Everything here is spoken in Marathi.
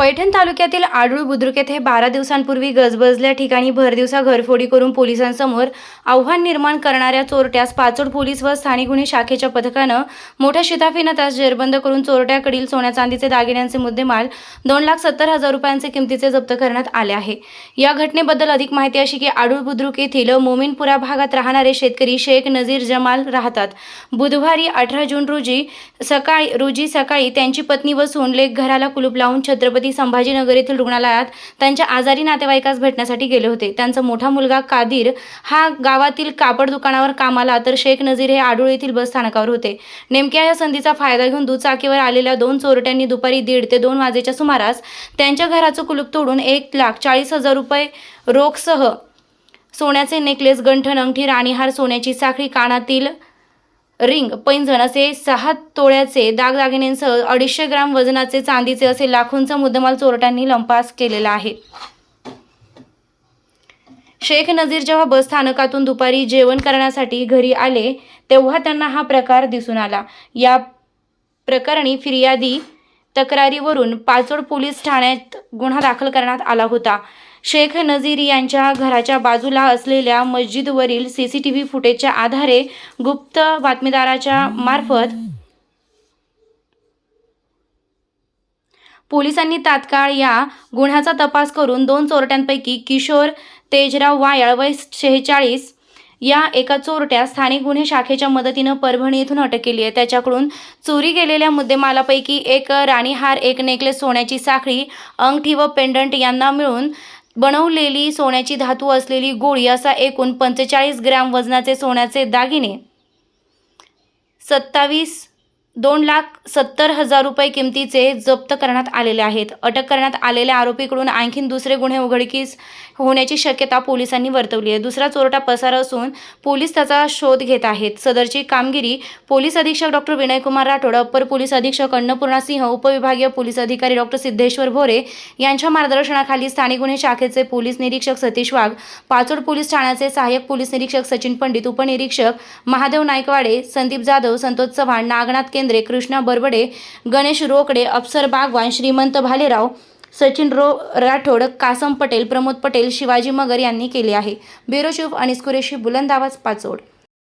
पैठण तालुक्यातील आडूळ बुद्रुक येथे बारा दिवसांपूर्वी गजबजल्या ठिकाणी भरदिवसा घरफोडी करून पोलिसांसमोर आव्हान निर्माण करणाऱ्या चोरट्यास पाचोड पोलीस व स्थानिक गुन्हे शाखेच्या पथकानं मोठ्या शिताफीनं त्यास जेरबंद करून चोरट्याकडील सोन्या चांदीचे दागिन्यांचे मुद्देमाल दोन लाख सत्तर हजार रुपयांचे किमतीचे जप्त करण्यात आले आहे. या घटनेबद्दल अधिक माहिती अशी की आडूळ बुद्रुक येथील मोमीनपुरा भागात राहणारे शेतकरी शेख नजीर जमाल राहतात. बुधवारी अठरा जून रोजी सकाळी रोजी सकाळी त्यांची पत्नी व सोनलेख घराला कुलूप लावून छत्रपती संभाजीनगर येथील रुग्णालयात त्यांच्या आजारी नातेवाईकास भेटण्यासाठी गेले होते. त्यांचा मोठा मुलगा कादिर हा गावातील कापड दुकानावर कामाला तर शेख नजीर हे आडूळ येथील बस स्थानकावर होते. नेमक्या या संधीचा फायदा घेऊन दुचाकीवर आलेल्या दोन चोरट्यांनी दुपारी दीड ते दोन वाजेच्या सुमारास त्यांच्या घराचं कुलूप तोडून एक लाख चाळीस हजार रुपये रोखसह सोन्याचे नेकलेस गंठण अंगठी राणीहार सोन्याची साखळी कानातील रिंग पैंजण असे सहा तोळ्याचे दागदागिन्यांसह अडीचशे ग्राम वजनाचे चांदीचे असे लाखोंचा मुद्देमाल चोरट्यांनी लंपास केलेला आहे. शेख नजीर जेव्हा बस स्थानकातून दुपारी जेवण करण्यासाठी घरी आले तेव्हा त्यांना हा प्रकार दिसून आला. या प्रकरणी फिर्यादी तक्रारीवरून पाचोड पोलीस ठाण्यात गुन्हा दाखल करण्यात आला होता. शेख नजीर यांच्या घराच्या बाजूला असलेल्या मस्जिदवरील सी सी टी व्ही फुटेजच्या आधारे गुप्त बातमीदाराच्या मार्फत पोलिसांनी तात्काळ या गुन्ह्याचा तपास करून दोन चोरट्यांपैकी किशोर तेजराव वायाळ वय शेहेचाळीस या एका चोरट्या स्थानिक गुन्हे शाखेच्या मदतीनं परभणी येथून अटक केली आहे. त्याच्याकडून चोरी गेलेल्या मुद्देमालापैकी एक राणीहार एक नेकलेस सोन्याची साखळी अंगठी व पेंडंट यांना मिळून बनवलेली सोन्याची धातू असलेली गोळी असा एकूण पंचेचाळीस ग्रॅम वजनाचे सोन्याचे दागिने. सत्तावीस दोन लाख सत्तर हजार रुपये किमतीचे जप्त करण्यात आलेले आहेत. अटक करण्यात आलेल्या आरोपीकडून आणखीन दुसरे गुन्हे उघडकीस होण्याची शक्यता पोलिसांनी वर्तवली आहे. दुसरा चोरटा पसार असून पोलीस त्याचा शोध घेत आहेत. सदरची कामगिरी पोलीस अधीक्षक doctor Vinaykumar Rathod upper police अधीक्षक अन्नपूर्णा सिंह उपविभागीय पोलीस अधिकारी डॉक्टर सिद्धेश्वर भोरे यांच्या मार्गदर्शनाखाली स्थानिक गुन्हे शाखेचे पोलीस निरीक्षक सतीश वाघ पाचोड पोलीस ठाण्याचे सहाय्यक पोलीस निरीक्षक सचिन पंडित उपनिरीक्षक महादेव नायकवाडे संदीप जाधव संतोष चव्हाण नागनाथ केंद्रे कृष्णा बरबडे गणेश रोकडे अप्सर बागवान श्रीमंत भालेराव सचिन रो राठोड कासम पटेल प्रमोद पटेल शिवाजी मगर यांनी केले आहे. ब्युरो चीफ अनिस कुरेशी बुलंद आवाज पाचोड.